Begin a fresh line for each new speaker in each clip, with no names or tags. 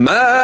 Ma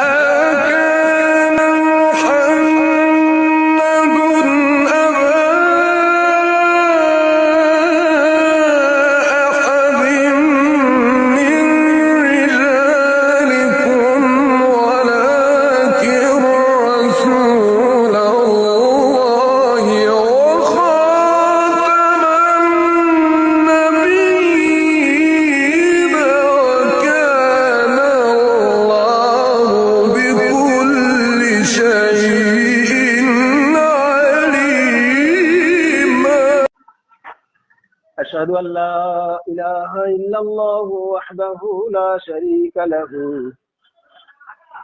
أن لا إله إلا الله وحده لا شريك له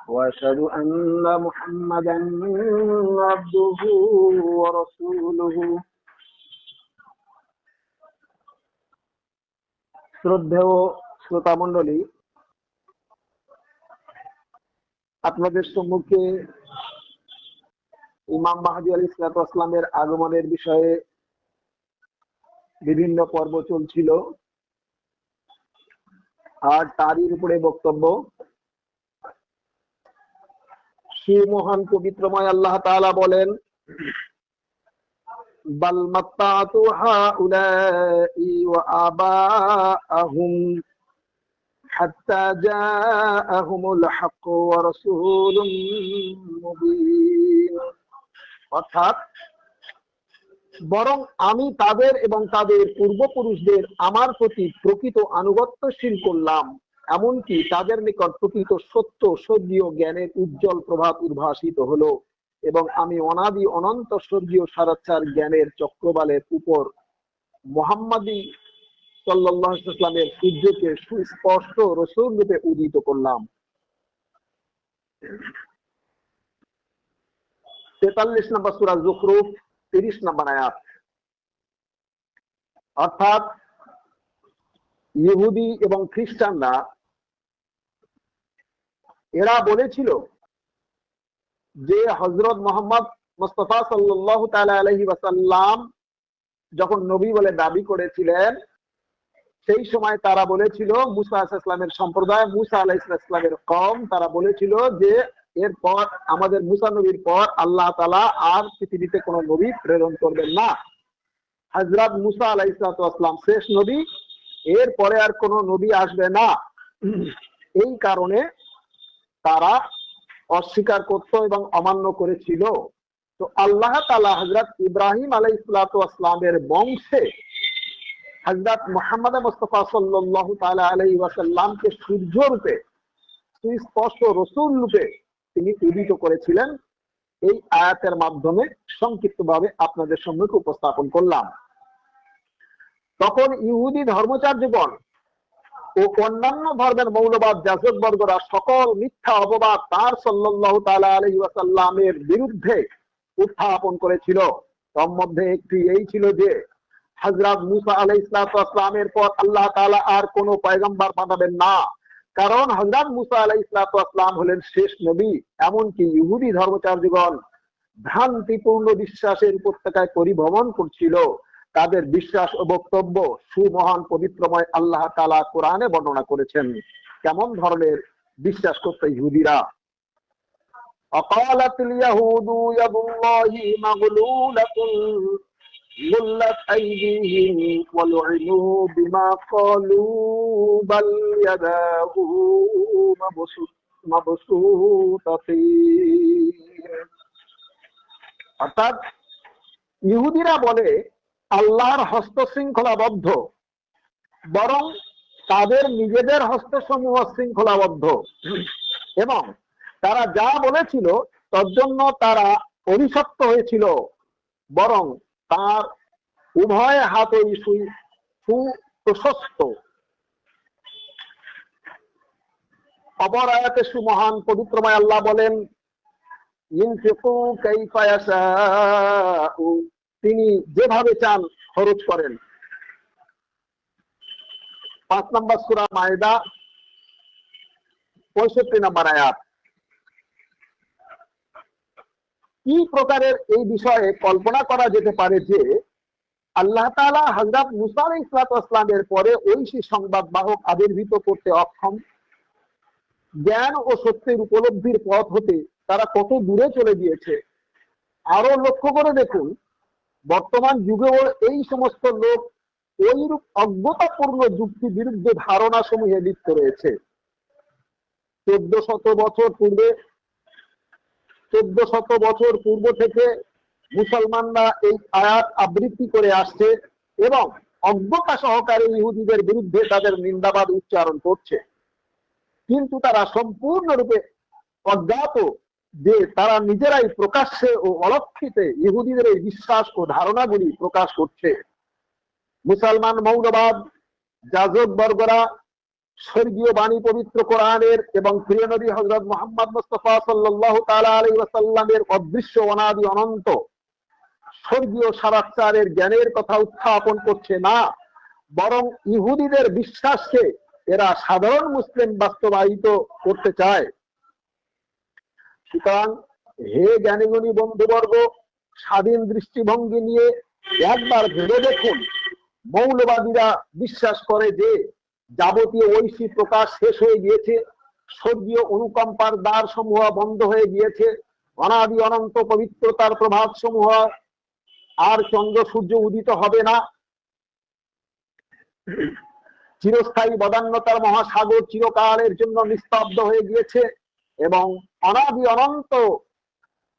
وأشهد أن محمدا عبده ورسوله শ্রদ্ধেয় শ্রোতা মণ্ডলী আপনাদের সম্মুখে ইমাম মাহাদি আলী ইসলাতামের আগমনের বিষয়ে বিভিন্ন পর্ব চলছিল। আর তারই উপরে বক্তব্য। সে মহান পবিত্রময় আল্লাহ তাআলা বলেন অর্থাৎ বরং আমি তাদের এবং তাদের পূর্বপুরুষদের আমার প্রতি প্রকৃত আনুগত্যশীল করলাম, এমনকি তাদের নিকট প্রকৃত সত্য স্বর্গীয় জ্ঞানের উজ্জ্বল প্রভাব উদ্ভাসিত হলো এবং আমি অনাদি অনন্ত স্বর্গীয় সারাচ্ছার জ্ঞানের চক্রবালের উপর মোহাম্মদী সাল্লামের সূর্যকে সুস্পষ্ট রসুল রূপে উদিত করলাম। তেতাল্লিশ নম্বর সুরা জুখরুফ তিরিশ নম্বর আয়াত। অর্থাৎ ইহুদি এবং খ্রিস্টানরা, এরা বলেছিল যে হজরত মোহাম্মদ মোস্তফা সাল্লাহ আলহি ওয়াসাল্লাম যখন নবী বলে দাবি করেছিলেন, সেই সময় তারা বলেছিল, মুসা আলাহ ইসলামের সম্প্রদায়, মুসা আলাহ ইসলামের কম তারা বলেছিল যে এরপর আমাদের মুসা নবীর পর আল্লাহ তালা আর পৃথিবীতে কোন নবী প্রেরণ করবেন না। হজরত মুসা আলাহ ইসলাম শেষ নবী এর পরে আর কোন নবী আসবে না। এই কারণে তারা অস্বীকার করত এবং অমান্য করেছিল। তো আল্লাহ তালা হজরত ইব্রাহিম আলাই ইসলাতামের বংশে হজরত মোহাম্মদ মুস্তফা সাল্লাহ তালা আলাই ওয়াসাল্লামকে সূর্য রূপে, সুস্পষ্ট রসুল রূপে তিনি উদিত করেছিলেন। এই আয়াতের মাধ্যমে সংক্ষিপ্তভাবে আপনাদের সম্মুখে উপস্থাপন করলাম। তখন ইহুদি ধর্মচার্যগণ ও অন্যান্য ধর্মের মৌলবাদ, জাসদ বর্গরা সকল মিথ্যা অপবাদ তার সাল্লাহ আলহি ওয়াসাল্লামের বিরুদ্ধে উত্থাপন করেছিল। তার মধ্যে একটি এই ছিল যে হজরত মুসা আলাই ইসলামের পর আল্লাহ তালা আর কোন পয়গম্বার পাঠাবেন না। কারণ হজরত মুসা আলাই ইসলাম হলেন শেষ নবী, এমনকি ইহুদি ধর্মচার্যগণ ভ্রান্তিপূর্ণ বিশ্বাসের উপত্যকায় পরিভ্রমণ করছিল। তাদের বিশ্বাস ও বক্তব্য সুমহান পবিত্রময় আল্লাহ তালা কোরআনে বর্ণনা করেছেন। কেমন ধরনের বিশ্বাস করতে ইহুদিরা? অকালাত ইয়াহুদু ইয়াদুল্লাহি মাগলুলাতুন غلت أيديهم ولعنوا بما قالوا بل يداه مبسوطتين অর্থাৎ ইহুদিরা বলে আল্লাহর হস্ত শৃঙ্খলাবদ্ধ বরং তাদের নিজেদের হস্তসমূহ শৃঙ্খলাবদ্ধ এবং তারা যা বলেছিল তার জন্য তারা অভিশপ্ত হয়েছিল বরং তার উভয় হাতই সুপ্রশস্ত। অপর আয়াতে সুমহান পবিত্রময় আল্লাহ বলেন তিনি যেভাবে চান খরচ করেন। পাঁচ নম্বর সুরা মায়দা, পঁয়ষট্টি নম্বর আয়াত। কি প্রকারের এই বিষয়ে কল্পনা করা যেতে পারে যে আল্লাহ তালা হজরত মুসা ইসলাতামের পরে ঐশী সংবাদ বাহক আবির্ভূত করতে অক্ষম। জ্ঞান ও সত্যের উপলব্ধির পথ হতে তারা কত দূরে চলে গিয়েছে? আরও লক্ষ্য করে দেখুন, বর্তমান যুগেও এই সমস্ত লোক ওইরূপ অজ্ঞতাপূর্ণ যুক্তি বিরুদ্ধে ধারণা সমূহে লিপ্ত রয়েছে। চোদ্দ শত বছর পূর্বে চোদ্দ শত বছর পূর্ব থেকে মুসলমানরা এই আয়াত আবৃত্তি করে আসছে এবং অজ্ঞতা সহকারে ইহুদিদের বিরুদ্ধে তাদের নিন্দাবাদ উচ্চারণ করছে। কিন্তু তারা সম্পূর্ণরূপে অজ্ঞাত যে তারা নিজেরাই প্রকাশ্যে ও অলক্ষিতে ইহুদিদের এই বিশ্বাস ও ধারণাগুলি প্রকাশ করছে। মুসলমান মৌলবাদ, যাজক বর্গরা স্বর্গীয় বাণী পবিত্র কোরআনের এবং প্রিয় নবী হজরত মোহাম্মদ মুস্তফা সাল্লাহ তালা আলী ওয়াসাল্লামের অদৃশ্য অনাদি অনন্ত স্বর্গীয় সারাচারের জ্ঞানের কথা উত্থাপন করছে না, বরং ইহুদিদের বিশ্বাসকে এরা সাধারণ মুসলিম বাস্তবায়িত করতে চায়। সুতরাং হে জ্ঞানীগুণী বন্ধুবর্গ, স্বাধীন দৃষ্টিভঙ্গি নিয়ে একবার ভেবে দেখুন, মৌলবাদীরা বিশ্বাস করে যে যাবতীয় ঐশী প্রকাশ শেষ হয়ে গিয়েছে। স্বর্গীয় অনুকম্পার দ্বার সমূহ বন্ধ হয়ে গিয়েছে। অনাদি অনন্ত পবিত্রতার প্রভাব সমূহ আর চন্দ্র সূর্য উদিত হবে না। চিরস্থায়ী বদান্যতার মহাসাগর চিরকালের জন্য নিস্তব্ধ হয়ে গিয়েছে এবং অনাদি অনন্ত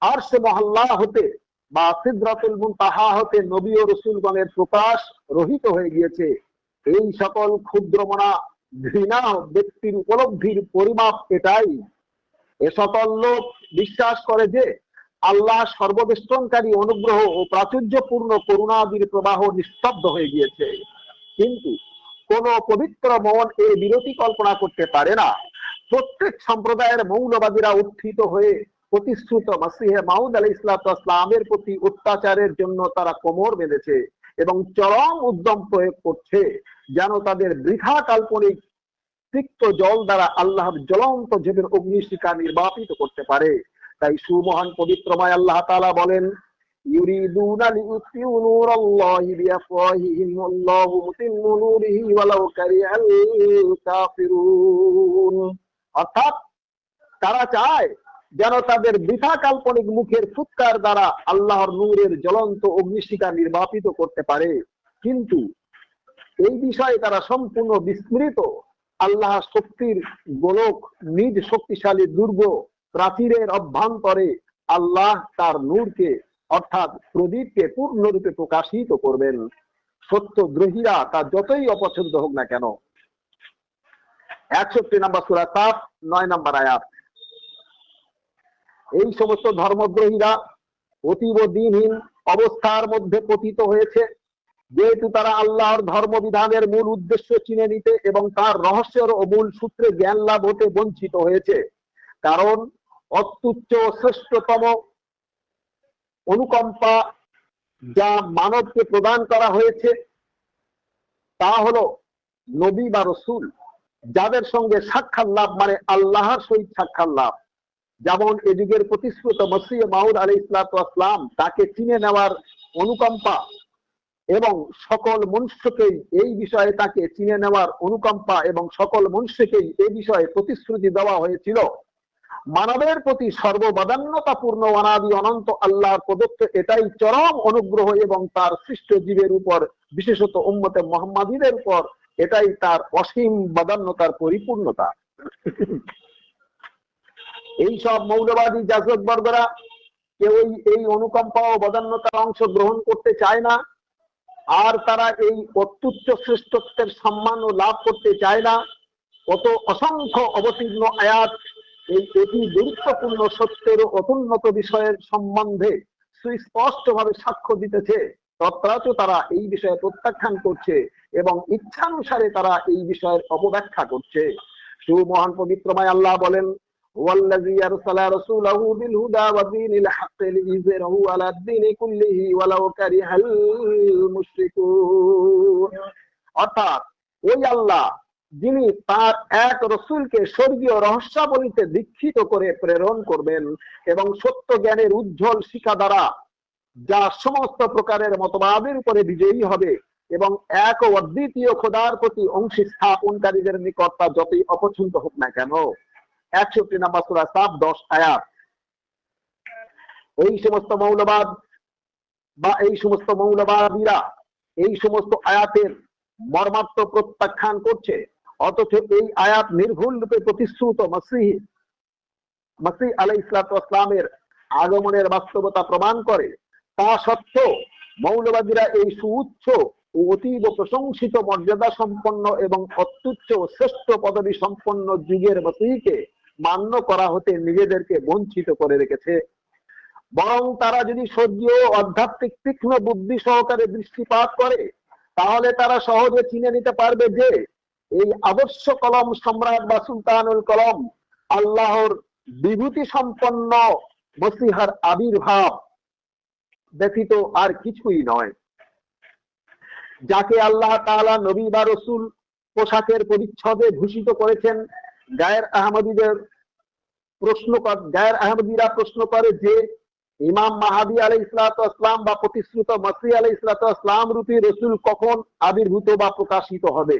আর সে মহল্লা হতে বা সিদ্রাতুল মুনতাহা হতে নবী ও রসুলগণের প্রকাশ রহিত হয়ে গিয়েছে। এই সকল ক্ষুদ্রমনা ঘৃণা ব্যক্তির উপলব্ধির পরিমাপ এটাই। এ সকল লোক বিশ্বাস করে যে আল্লাহ সর্ববেষ্টনকারী অনুগ্রহ ও প্রাচুর্যপূর্ণ করুণাদির প্রবাহ নিস্তব্ধ হয়ে গিয়েছে। কিন্তু কোন পবিত্র মন এর বিরতি কল্পনা করতে পারে না। প্রত্যেক সম্প্রদায়ের মৌলবাদীরা উত্থিত হয়ে প্রতিশ্রুত মাসিহে মাউদ আলী ইসলামের প্রতি অত্যাচারের জন্য তারা কোমর বেঁধেছে। এবং চরম উদ্যম প্রয়োগ করছে যেন তাদের বৃথা কাল্পনিক তিক্ত জল দ্বারা আল্লাহর জ্বলন্ত জেবের অগ্নিশিকা নির্বাপিত করতে পারে। তাই সুমহান পবিত্রময় আল্লাহ তালা বলেন অর্থাৎ তারা চায় যেন তাদের বৃথা কাল্পনিক মুখের ফুৎকার দ্বারা আল্লাহর নূরের জ্বলন্ত অগ্নিশিকা নির্বাপিত করতে পারে। কিন্তু এই বিষয়ে তারা সম্পূর্ণ বিস্মৃত। আল্লাহ শক্তির গোলক, নিজ শক্তিশালী, দুর্গ, প্রাচীরের অভ্যন্তরে আল্লাহ তার নূরকে অর্থাৎ প্রদীপকে পূর্ণরূপে প্রকাশিত করবেন। সত্য দ্রোহীরা তা যতই অপছন্দ হোক না কেন। একষট্টি নাম্বার সুরা সাত নয় নাম্বার আয়াত। এই সমস্ত ধর্মগ্রহীরা অতীব দিনহীন অবস্থার মধ্যে পতিত হয়েছে। যেহেতু তারা আল্লাহর ধর্মবিধানের মূল উদ্দেশ্য চিনে নিতে এবং তার রহস্যের ও মূল সূত্রে জ্ঞান লাভ হতে বঞ্চিত হয়েছে। কারণ অত্যুচ্চ শ্রেষ্ঠতম অনুকম্পা যা মানবকে প্রদান করা হয়েছে, তা হলো নবী বা রসুল। যাদের সঙ্গে সাক্ষাৎ লাভ মানে আল্লাহর সহিত সাক্ষাৎ লাভ। যেমন এ যুগের প্রতিশ্রুত মসিহ মাহুদ আলী ইসলাতাম তাকে চিনে নেওয়ার অনুকম্পা এবং সকল মনুষ্যকেই এই বিষয়ে তাকে চিনে নেওয়ার অনুকম্পা এবং সকল মনুষ্যকেই এই বিষয়ে প্রতিশ্রুতি দেওয়া হয়েছিল। মানবের প্রতি সর্ববাদান্যতাপূর্ণ, অনাদি, অনন্ত আল্লাহর প্রদত্ত এটাই চরম অনুগ্রহ এবং তার সৃষ্ট জীবের উপর, বিশেষত উম্মতে মোহাম্মদীদের উপর, এটাই তার অসীম বাদান্যতার পরিপূর্ণতা। এই সব মৌলবাদী জাজক বর্গরা কেউই এই অনুকম্পা ও বদান্যতার অংশ গ্রহণ করতে চায় না, আর তারা এই অত্যুচ্চ শ্রেষ্ঠত্বের সম্মান ও লাভ করতে চায় না, কত অসংখ্য অবতীর্ণ আয়াত এই অতি গুরুত্বপূর্ণ সত্যের অতুন্নত বিষয়ের সম্বন্ধে সুস্পষ্ট ভাবে সাক্ষ্য দিতেছে। তৎপরাত তারা এই বিষয়ে প্রত্যাখ্যান করছে এবং ইচ্ছানুসারে তারা এই বিষয়ের অপব্যাখ্যা করছে। সুমহান পবিত্রময় আল্লাহ বলেন هو الذي أرسل رسوله بالهدى ودين الحق ليظهره على الدين كله ولو كره المشركون অর্থাৎ ওই আল্লাহ যিনি তার এক রসুলকে স্বর্গীয় রহস্যাবলীতে দীক্ষিত করে প্রেরণ করবেন এবং সত্য জ্ঞানের উজ্জ্বল শিখা দ্বারা যা সমস্ত প্রকারের মতবাদের উপরে বিজয়ী হবে এবং এক ও অদ্বিতীয় খোদার প্রতি অংশী স্থাপনকারীদের নিকট তা যতই অপছন্দ হোক না কেন একষট্টি নাম্বার সুরা সাত দশ আয়াত। এই সমস্ত মৌলবাদ বা এই সমস্ত মৌলবাদীরা এই সমস্ত আয়াতের মর্মার্থ প্রত্যাখ্যান করছে, অথচ এই আয়াত নির্ভুল রূপে প্রতিশ্রুত মসিহ মসিহ আলাই ইসলামের আগমনের বাস্তবতা প্রমাণ করে। তা সত্ত্বেও মৌলবাদীরা এই সুউচ্চ ও অতীব প্রশংসিত মর্যাদা সম্পন্ন এবং অত্যুচ্চ ও শ্রেষ্ঠ পদবী সম্পন্ন যুগের মসিহকে মান্য করা হতে নিজেদেরকে বঞ্চিত করে রেখেছে। বরং তারা যদি স্বর্গীয় আধ্যাত্মিক তীক্ষ্ণ বুদ্ধি সহকারে দৃষ্টিপাত করে, তাহলে তারা সহজে চিনে নিতে পারবে যে এই আদর্শ কলম সম্রাট বা সুলতানুল কলম আল্লাহর বিভূতি সম্পন্ন মসিহার আবির্ভাব ব্যতীত আর কিছুই নয়। যাকে আল্লাহ তাআলা নবী বা রসুল পোশাকের পরিচ্ছদে ভূষিত করেছেন গায়ের আহমদীদের প্রশ্ন গায়ের আহমদীরা প্রশ্ন করে যে ইমাম মাহাদি আলাই ইসলাতাম বা প্রতিশ্রুত মাসি আলাই ইসলাতাম রূপী রসুল কখন আবির্ভূত বা প্রকাশিত হবে?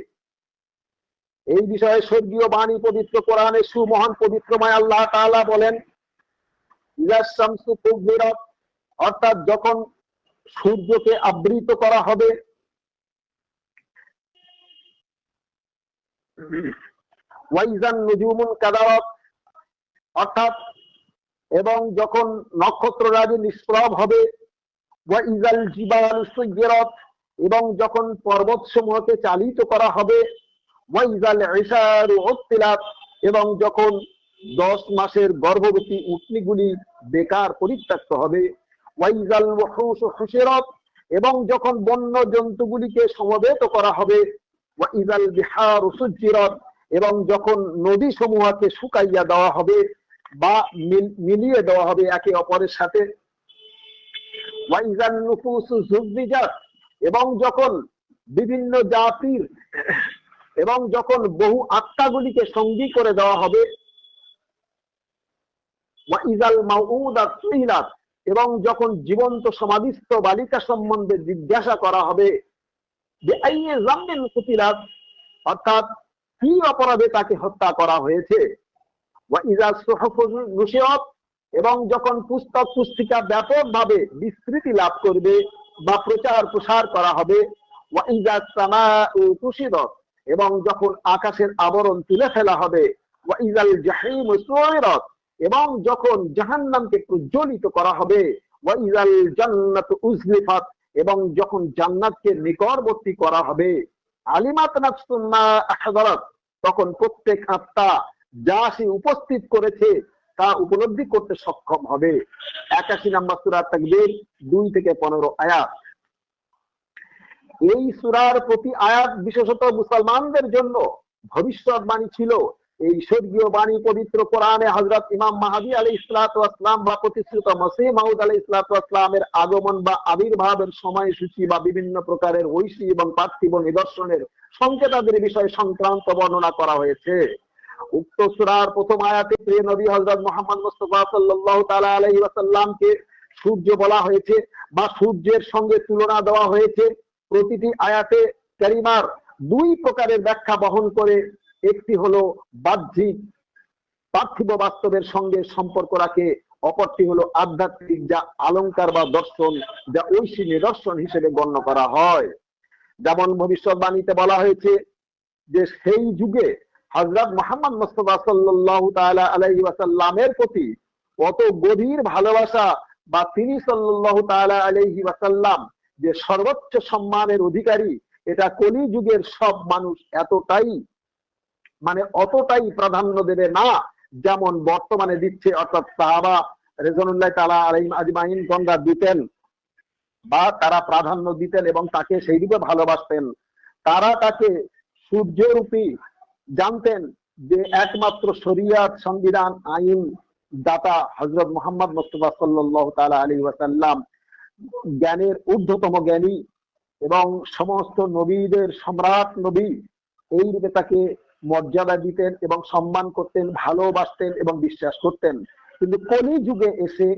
এই বিষয়ে স্বর্গীয় বাণী পবিত্র কোরআনে সুমহান পবিত্রময় আল্লাহ তাআলা বলেন অর্থাৎ যখন সূর্যকে আবৃত করা হবে এবং যখন নক্ষত্র রাজি নিষ্প্রভ হবে, ওয়াইজাল জিবাল এবং যখন পর্বত সমূহকে চালিত করা হবে, ওয়াইজাল এবং যখন দশ মাসের গর্ভবতী উটনিগুলি বেকার পরিত্যক্ত হবে, ওয়াইজাল এবং যখন বন্য জন্তুগুলিকে সমবেত করা হবে, ওয়াইজাল বিহার সুজ্জিরাত এবং যখন নদী সমূহকে শুকাইয়া দেওয়া হবে বা মিলিয়ে দেওয়া হবে একে অপরের সাথে এবং যখন বিভিন্ন জাতির, এবং যখন বহু আত্মাগুলিকে সঙ্গী করে দেওয়া হবে এবং যখন জীবন্ত সমাধিস্থ বালিকা সম্বন্ধে জিজ্ঞাসা করা হবে অর্থাৎ কি অপরাধে তাকে হত্যা করা হয়েছে। এবং যখন পুস্তক পুস্তিকা ব্যাপকভাবে বিস্তৃতি লাভ করবে বা প্রচার প্রসার করা হবে এবং যখন আকাশের আবরণ তুলে ফেলা হবে এবং যখন জাহান্নামকে প্রজ্বলিত করা হবে এবং যখন জান্নাতকে নিকটবর্তী করা হবে। আলিমাত তখন প্রত্যেক আত্মা যা সে উপস্থিত করেছে, তা উপলব্ধি করতে সক্ষম হবে। একাশি নাম্বার সুরা তাকবীর, দুই থেকে পনেরো আয়াত। এই সুরার প্রতি আয়াত বিশেষত মুসলমানদের জন্য ভবিষ্যৎবাণী ছিল। এই স্বর্গীয় বাণী পবিত্র কোরআনে হজরত ইমাম মাহাদি আলী ইসলাতাম বা প্রতিশ্রুত মসিহ মাহুদ আলী ইসলাতামের আগমন বা আবির্ভাবের সময়সূচি বা বিভিন্ন প্রকারের ঐশী এবং পার্থিব নিদর্শনের সংকেতাদের বিষয় সংক্রান্ত বর্ণনা করা হয়েছে। উক্ত সুরার প্রথম আয়াতে প্রিয় নবী হজরত মোহাম্মদ মুস্তফা সাল্লাল্লাহু তাআলা আলাইহি ওয়াসাল্লামকে সূর্য বলা হয়েছে বা সূর্যের সঙ্গে তুলনা দেওয়া হয়েছে। প্রতিটি আয়াতে কারিমার দুই প্রকারের ব্যাখ্যা বহন করে একটি হলো বাহ্যিক, পার্থিব বাস্তবের সঙ্গে সম্পর্ক রাখে, অপরটি হলো আধ্যাত্মিক যা অলংকার বা দর্শন, যা ঐশী নিদর্শন হিসেবে গণ্য করা হয়। যেমন ভবিষ্যৎবাণীতে বলা হয়েছে যে সেই যুগে হজরত মোহাম্মদ মুস্তফা সাল্লাল্লাহু তাআলা আলাইহি ওয়াসাল্লামের প্রতি কত গভীর ভালোবাসা বা তিনি সাল্লাল্লাহু তাআলা আলাইহি ওয়াসাল্লাম যে সর্বোচ্চ সম্মানের অধিকারী, এটা কলি যুগের সব মানুষ এতটাই মানে অতটাই প্রাধান্য দেবে না যেমন বর্তমানে দিচ্ছে, অর্থাৎ সাহাবা রেজনুল্লাহ তালা আলাইহিম আজমাইন গঙ্গা দিতেন। বা তারা প্রাধান্য দিতেন এবং তাকে সেই রূপে ভালোবাসতেন। তারা তাকে সূর্যরূপী জানতেন যে একমাত্র শরিয়াত সংবিধান আইন দাতা হজরত মোহাম্মদ মুস্তফা সাল্লাহ তালা আলী ওয়াসাল্লাম জ্ঞানের ঊর্ধ্বতম জ্ঞানী এবং সমস্ত নবীদের সম্রাট নবী এই রূপে তাকে মর্যাদা দিতেন এবং সম্মান করতেন, ভালোবাসতেন এবং বিশ্বাস করতেন। কিন্তু কলি যুগে এসে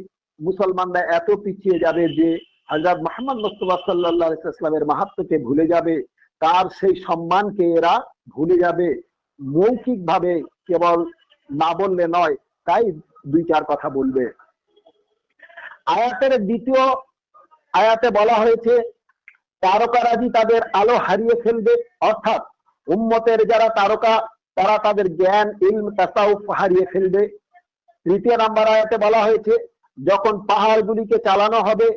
মুসলমানরা এত পিছিয়ে যাবে যে হজরত মোহাম্মদ মুস্তফা সাল্লাহ ইসলামের মাহাত্মকে ভুলে যাবে, তার সেই সম্মানকে এরা ভুলে যাবে। মৌখিক ভাবে কেবল না বললে নয়, তাই দুই চার কথা বলবে। আয়াতের দ্বিতীয় আয়াতে বলা হয়েছে, তারকারাজি তাদের আলো হারিয়ে ফেলবে, অর্থাৎ উম্মতের যারা তারকা, তারা তাদের জ্ঞান, ইলম, তাসাউফ হারিয়ে ফেলবে। তৃতীয় নাম্বার আয়াতে বলা হয়েছে, যখন পাহাড়গুলিকে চালানো হবে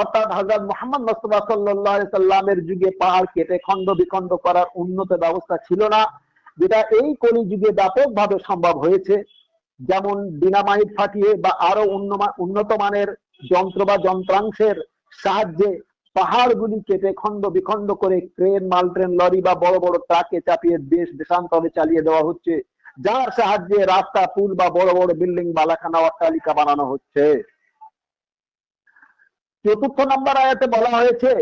অর্থাৎ হজরত মোহাম্মদ মুস্তফা সাল্লাহ সাল্লামের যুগে পাহাড় কেটে খণ্ড বিখণ্ড করার উন্নত ব্যবস্থা ছিল না, যেটা এই কলি যুগে ব্যাপকভাবে সম্ভব হয়েছে। যেমন ডিনামাইট ফাটিয়ে বা আরও উন্নত মানের যন্ত্র বা যন্ত্রাংশের সাহায্যে পাহাড়গুলি কেটে খণ্ড বিখণ্ড করে ক্রেন, মাল ট্রেন, লরি বা বড় বড় ট্রাকে চাপিয়ে দেশ দেশান্তরে চালিয়ে দেওয়া হচ্ছে। যার সাহায্যে রাস্তা, পুল বা বড় বড় বিল্ডিং, বালাখানা অট্টালিকা বানানো হচ্ছে। চতুর্থ নম্বর আয়াতে বলা হয়েছে,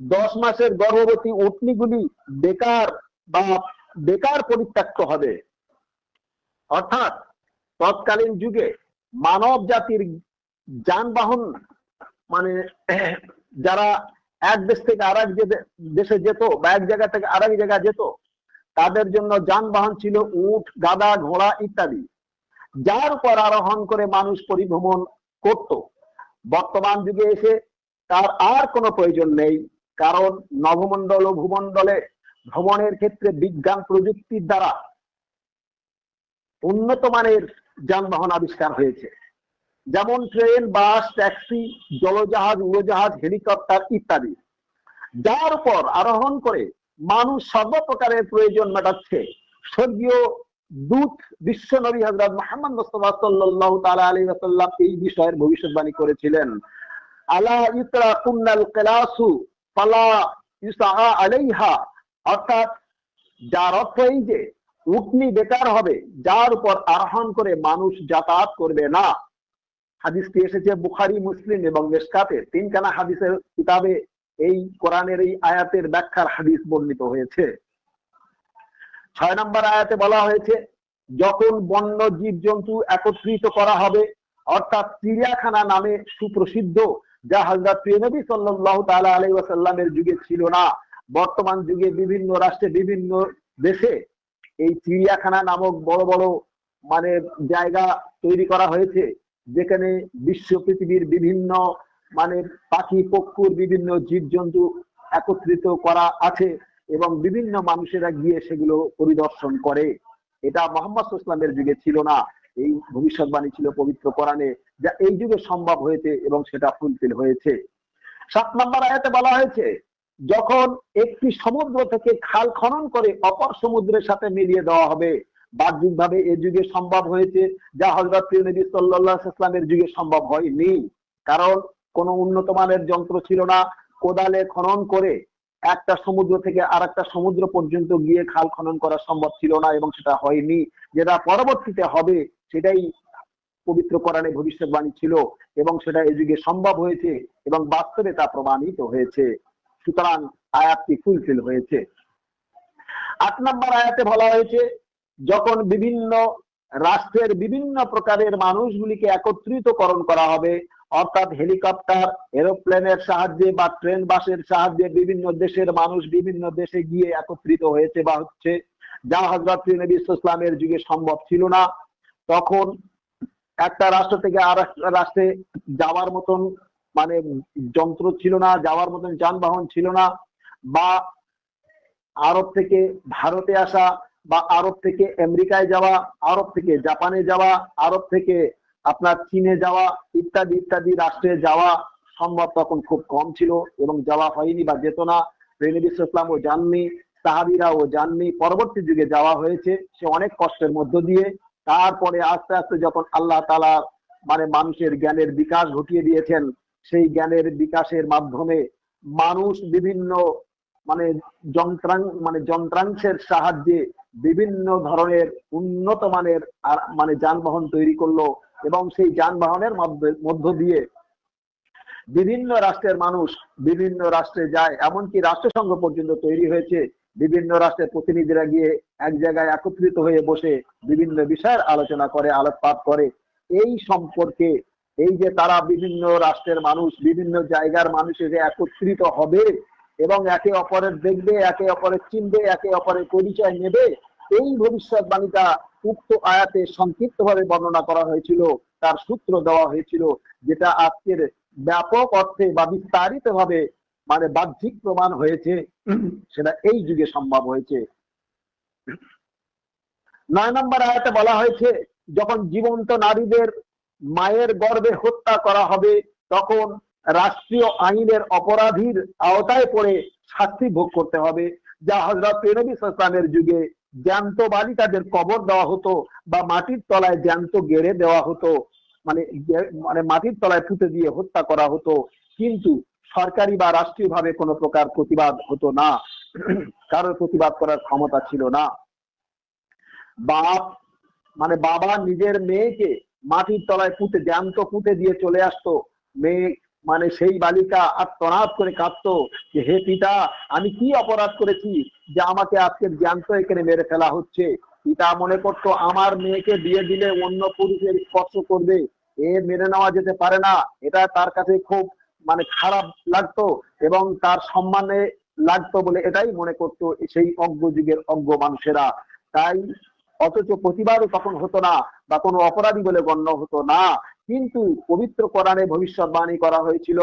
দশ মাসের গর্ভবতী উটনিগুলি বেকার বা বেকার পরিত্যক্ত হবে। অর্থাৎ তৎকালীন যুগে মানব জাতির যানবাহন মানে যারা এক দেশ থেকে আর এক দেশে যেত বা এক জায়গা থেকে আর এক জায়গা যেত, তাদের জন্য যানবাহন ছিল উট, গাদা, ঘোড়া ইত্যাদি। যার উপর আরোহণ করে মানুষ পরিভ্রমণ করত। বর্তমান যুগে এসে তার আর কোনো প্রয়োজন নেই, কারণ নভমণ্ডল ও ভূমণ্ডলে ভ্রমণের ক্ষেত্রে বিজ্ঞান প্রযুক্তির দ্বারা উন্নত মানের যানবাহন আবিষ্কার হয়েছে। যেমন ট্রেন, বাস, ট্যাক্সি, জলজাহাজ, উড়োজাহাজ, হেলিকপ্টার ইত্যাদি। যার উপর আরোহণ করে মানুষ সর্বপ্রকারের প্রয়োজন মেটাচ্ছে। স্বর্গীয় দূত বিশ্ব নবী হজরত মোহাম্মদ মুস্তফা সাল্লাল্লাহু তাআলা আলাইহি ওয়াসাল্লাম এই বিষয়ের ভবিষ্যৎবাণী করেছিলেন। আলা ইতরা কুন্নাল কিলাসু ফালা ইউসা আলাইহা, অর্থাৎ যার অর্থ এই যে উটনি বেকার হবে, যার উপর আরোহণ করে মানুষ যাতায়াত করবে না। হাদিসটি এসেছে বুখারি, মুসলিম এবং মেসকাতে। তিনখানা হাদিসের কিতাবে এই কোরআনের এই আয়াতের ব্যাখ্যার হাদিস বর্ণিত হয়েছে। ছয় নম্বর আয়াতে বলা হয়েছে, যখন বন্য জীব জন্তু একত্রিত করা হবে, অর্থাৎ চিড়িয়াখানা নামে সুপ্রসিদ্ধ, যা হজরত নবী সাল্লাল্লাহু তাআলা আলাইহি ওয়াসাল্লামের যুগে ছিল না। বর্তমান যুগে বিভিন্ন রাষ্ট্রে, বিভিন্ন দেশে এই চিড়িয়াখানা নামক বড় বড় মানে জায়গা তৈরি করা হয়েছে, যেখানে বিশ্ব পৃথিবীর বিভিন্ন মানে পাখি পক্ষুর বিভিন্ন জীবজন্তু একত্রিত করা আছে। এবং বিভিন্ন মানুষেরা গিয়ে সেগুলো পরিদর্শন করে। এটা মোহাম্মদ ইসলামের যুগে ছিল না। এই ভবিষ্যৎবাণী ছিল পবিত্র কোরআনে যা এই যুগে সম্ভব হয়েছে এবং সেটা ফুলফিল হয়েছে। সাত নম্বর আয়াতে বলা হয়েছে, যখন একটি সমুদ্র থেকে খাল খনন করে অপর সমুদ্রের সাথে মিলিয়ে দেওয়া হবে বাহ্যিক ভাবে এ যুগে সম্ভব হয়েছে, যা হজরত নবী ইসলামের যুগে সম্ভব হয়নি। কারণ কোনো উন্নত মানের যন্ত্র ছিল না। কোদালে খনন করে একটা সমুদ্র থেকে আর একটা সমুদ্র পর্যন্ত গিয়ে খাল খনন করা সম্ভব ছিল না এবং সেটা হয়নি। যেটা পরবর্তীতে হবে, সেটাই পবিত্র কোরআনে ভবিষ্যৎবাণী ছিল এবং সেটা এই যুগে সম্ভব হয়েছে এবং বাস্তবে তা প্রমাণিত হয়েছে। সুতরাং আয়াতটি ফুলফিল হয়েছে। আট নম্বর আয়াতে বলা হয়েছে, যখন বিভিন্ন রাষ্ট্রের বিভিন্ন প্রকারের মানুষগুলিকে একত্রিতকরণ করা হবে অর্থাৎ হেলিকপ্টার, এরোপ্লেনের সাহায্যে বা ট্রেন বাসের সাহায্যে বিভিন্ন দেশের মানুষ বিভিন্ন দেশে গিয়ে একত্রিত হয়েছে বা হচ্ছে যা হজরত ইসলামের যুগে সম্ভব ছিল না। তখন একটা রাষ্ট্র থেকে আর একটা রাষ্ট্রে যাওয়ার মতন মানে যন্ত্র ছিল না, যাওয়ার মতন যানবাহন ছিল না বা আরব থেকে ভারতে আসা বা আরব থেকে আমেরিকায় যাওয়া, আরব থেকে জাপানে যাওয়া, আরব থেকে আপনার চীনে যাওয়া ইত্যাদি ইত্যাদি রাষ্ট্রে যাওয়া সম্ভব তখন খুব কম ছিল এবং যাওয়া হয়নি বা যেত না। ইসলাম ও যাননি সাহাবিরা ও যাননি পরবর্তী যুগে যাওয়া হয়েছে, সে অনেক কষ্টের মধ্য দিয়ে। তারপরে আস্তে আস্তে যখন আল্লাহ তালা মানে মানুষের জ্ঞানের বিকাশ ঘটিয়ে দিয়েছেন, সেই জ্ঞানের বিকাশের মাধ্যমে মানুষ বিভিন্ন মানে যন্ত্রাং মানে যন্ত্রাংশের সাহায্যে বিভিন্ন ধরনের উন্নত মানের মানে যানবাহন তৈরি করল। এবং সেই যানবাহনের মধ্য দিয়ে বিভিন্ন রাষ্ট্রের মানুষ বিভিন্ন রাষ্ট্রে যায়, এমনকি রাষ্ট্রসংঘ পর্যন্ত তৈরি হয়েছে। বিভিন্ন রাষ্ট্রের প্রতিনিধিরা গিয়ে এক জায়গায় একত্রিত হয়ে বসে বিভিন্ন বিষয়ের আলোচনা করে, আলোকপাত করে। এই সম্পর্কে, এই যে তারা বিভিন্ন রাষ্ট্রের মানুষ, বিভিন্ন জায়গার মানুষের যে একত্রিত হবে এবং একে অপরের দেখবে, একে অপরের চিনবে, একে অপরের পরিচয় নেবে, এই ভবিষ্যৎবাণীটা উক্ত আয়াতে সংক্ষিপ্তভাবে বর্ণনা করা হয়েছিল, তার সূত্র দেওয়া হয়েছিল, যেটা আজকের ব্যাপক অর্থে বা বিস্তারিত ভাবে মানে বাহ্যিক প্রমাণ হয়েছে, সেটা এই যুগে সম্ভব হয়েছে। নয় নম্বর আয়াতে বলা হয়েছে, যখন জীবন্ত নারীদের মায়ের গর্ভে হত্যা করা হবে, তখন রাষ্ট্রীয় আইনের অপরাধীর আওতায় পড়ে শাস্তি ভোগ করতে হবে, যা হজরত নবী ইসলামের যুগে জ্যান্ত বালিকাদের কবর দেওয়া হতো বা মাটির তলায় জ্যান্ত গেড়ে দেওয়া হতো। মানে মানে মাটির তলায় পুঁতে দিয়ে হত্যা করা হতো। কিন্তু সরকারি বা রাষ্ট্রীয় ভাবে কোনো প্রকার প্রতিবাদ হতো না। কারোর প্রতিবাদ করার ক্ষমতা ছিল না। বাপ মানে বাবা নিজের মেয়েকে মাটির তলায় পুঁতে, জ্যান্ত পুঁতে দিয়ে চলে আসতো। মেয়ে মানে সেই বালিকা আত্মনাদ করে কাঁদতো যে, হে পিতা, আমি কি অপরাধ করেছি যে আমাকে আজকে জ্যান্ত এখানে মেরে ফেলা হচ্ছে? পিতা মনে করতো, আমার মেয়েকে বিয়ে দিলে অন্য পুরুষের স্পর্শ করবে। এ মেনে নেওয়া যেতে পারে না। এটা তার কাছে খুব মানে খারাপ লাগতো এবং তার সম্মানে লাগতো বলে এটাই মনে করতো সেই অজ্ঞ যুগের অজ্ঞ মানুষেরা। তাই অথচ প্রতিবাদও তখন হতো না বা কোনো অপরাধী বলে গণ্য হতো না। কিন্তু পবিত্র কোরআনে ভবিষ্যৎবাণী করা হয়েছিল।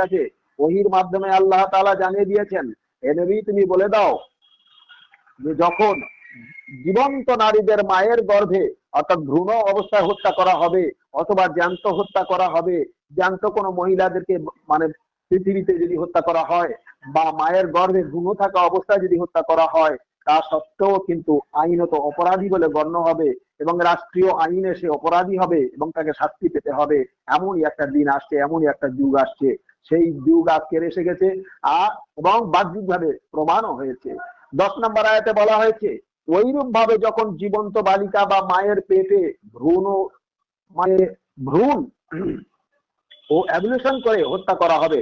কাছে ওহির মাধ্যমে আল্লাহ তাআলা জানিয়ে দিয়েছেন হে নবী, তুমি বলে দাও যখন জীবন্ত নারীদের মায়ের গর্ভে অর্থাৎ ভ্রূণ অবস্থায় হত্যা করা হবে অথবা জ্যান্ত হত্যা করা হবে, জ্যান্ত কোনো মহিলাদেরকে মানে পৃথিবীতে যদি হত্যা করা হয় বা মায়ের গর্ভে ভ্রূণ থাকা অবস্থায় যদি হত্যা করা হয় তা সত্ত্বেও কিন্তু আইনত অপরাধী বলে গণ্য হবে এবং রাষ্ট্রীয় আইনে সে অপরাধী হবে এবং তাকে শাস্তি পেতে হবে। এমনই একটা দিন আসছে, এমনই একটা যুগ আসছে। সেই যুগ আজকের এসে গেছে আর এবং বাহ্যিক ভাবে প্রমাণও হয়েছে। দশ নম্বর আয়াতে বলা হয়েছে ওইরূপ ভাবে যখন জীবন্ত বালিকা বা মায়ের পেটে ভ্রূণ মানে ভ্রূণ ও অ্যাবলিউশন করে হত্যা করা হবে,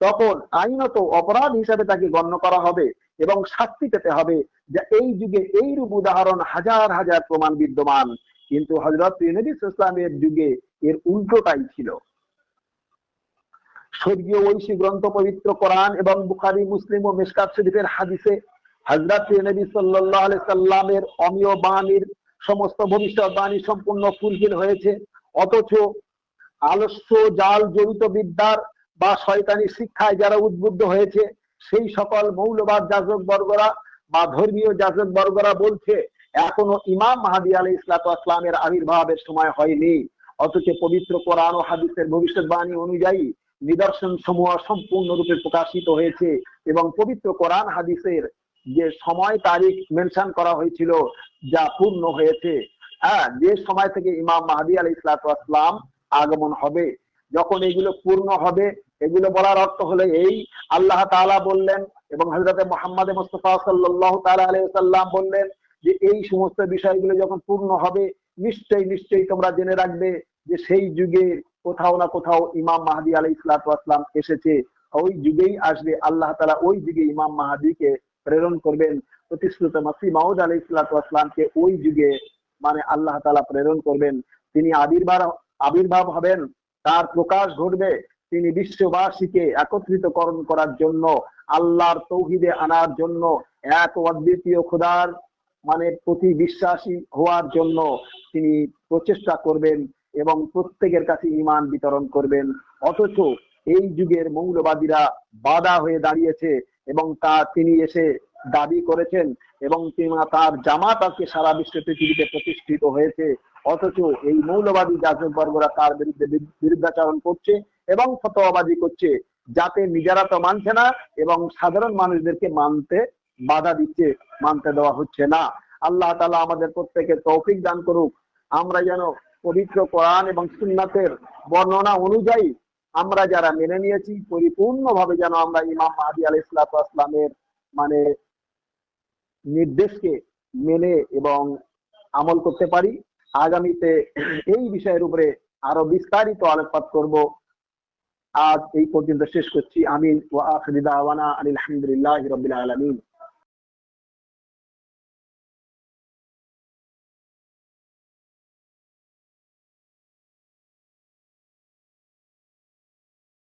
তখন আইনত অপরাধ হিসাবে তাকে গণ্য করা হবে। এবং শাস্তি পেতে হবে যে এই যুগে এইরূপ উদাহরণ হাজার হাজার প্রমাণ বিদ্যমান। কিন্তু হজরত নবী ইসলামের যুগে এর উল্টোটাই ছিল। স্বর্গীয় ঐশী গ্রন্থ পবিত্র কোরআন এবং বুখারি, মুসলিম ও মেশকাত শরীফের হাদিসে হজরত নবী আলাইহি সাল্লামের অমীয় বাণীর সমস্ত ভবিষ্যৎবাণী সম্পূর্ণ ফুলফিল হয়েছে। অথচ আলস্য জাল জড়িত বিদ্যার বা শয়তানি শিক্ষায় যারা উদ্বুদ্ধ হয়েছে সেই সকল মৌলবাদ যাজক বর্গরা বা ধর্মীয় যাজক বর্গরা বলছে, এখনও ইমাম মাহাদি আলী ইসলামের আবির্ভাবের সময় হয়নি। অথচ পবিত্র কোরআন ও হাদিসের ভবিষ্যৎবাণী অনুযায়ী নিদর্শন সমূহ সম্পূর্ণরূপে প্রকাশিত হয়েছে এবং পবিত্র কোরআন হাদিসের যে সময় তারিখ মেনশন করা হয়েছিল, যা পূর্ণ হয়েছে। হ্যাঁ যে সময় থেকে ইমাম মাহাদি আলী ইসলাম আগমন হবে, যখন এগুলো পূর্ণ হবে এগুলো বলার অর্থ হলো এই, আল্লাহ তালা বললেন এবং হযরতে মুহাম্মদ মুস্তাফা সাল্লাল্লাহু তাআলা আলাইহি সাল্লাম বললেন যে এই সমস্ত বিষয়গুলো যখন পূর্ণ হবে, নিশ্চয়ই নিশ্চয়ই তোমরা জেনে রাখবে যে সেই যুগে কোথাও না কোথাও ইমাম মাহাদি আলাইহিস সালাম এসেছে। ওই যুগেই আসবে, আল্লাহ তাআলা ওই যুগে ইমাম মাহাদিকে প্রেরণ করবেন। প্রতিশ্রুত মাসি মাউদ আলাইহিস সালামকে ওই যুগে মানে আল্লাহ তাআলা প্রেরণ করবেন। তিনি আবির্ভাব আবির্ভাব হবেন, তার প্রকাশ ঘটবে। তিনি বিশ্ববাসীকে একত্রিতকরণ করার জন্য, আল্লাহর তৌহিদে আনার জন্য, এক অদ্বিতীয় খোদার মানে প্রতি বিশ্বাসী হওয়ার জন্য তিনি প্রচেষ্টা করবেন এবং প্রত্যেকের কাছে ইমান বিতরণ করবেন। অথচ এই যুগের মৌলবাদীরা বাধা হয়ে দাঁড়িয়েছে এবং তা তিনি এসে দাবি করেছেন এবং তার জামাত আজকে সারা বিশ্ব পৃথিবীতে প্রতিষ্ঠিত হয়েছে। অথচ এই মৌলবাদী যাজক বর্গরা তার বিরুদ্ধে বিরুদ্ধাচরণ করছে এবং ফতোয়াবাজি করছে। যাতে নিজেরা তো মানছে না এবং সাধারণ মানুষদেরকে মানতে বাধা দিচ্ছে, মানতে দেওয়া হচ্ছে না। আল্লাহ তালা আমাদের প্রত্যেকে তৌফিক দান করুক। আমরা যেন পবিত্র কোরআন এবং সুন্নাতের বর্ণনা অনুযায়ী আমরা যারা মেনে নিয়েছি, পরিপূর্ণভাবে যেন আমরা ইমাম মাহাদি আলাই ইসলামের মানে নির্দেশকে মেনে এবং আমল করতে পারি। আগামীতে এই বিষয়ের উপরে আরও বিস্তারিত আলোকপাত করব। আজ এই পর্যন্ত শেষ করছি আমিন ওয়া আখিরি দাওয়ানা আলহামদুলিল্লাহি রাব্বিল আলামিন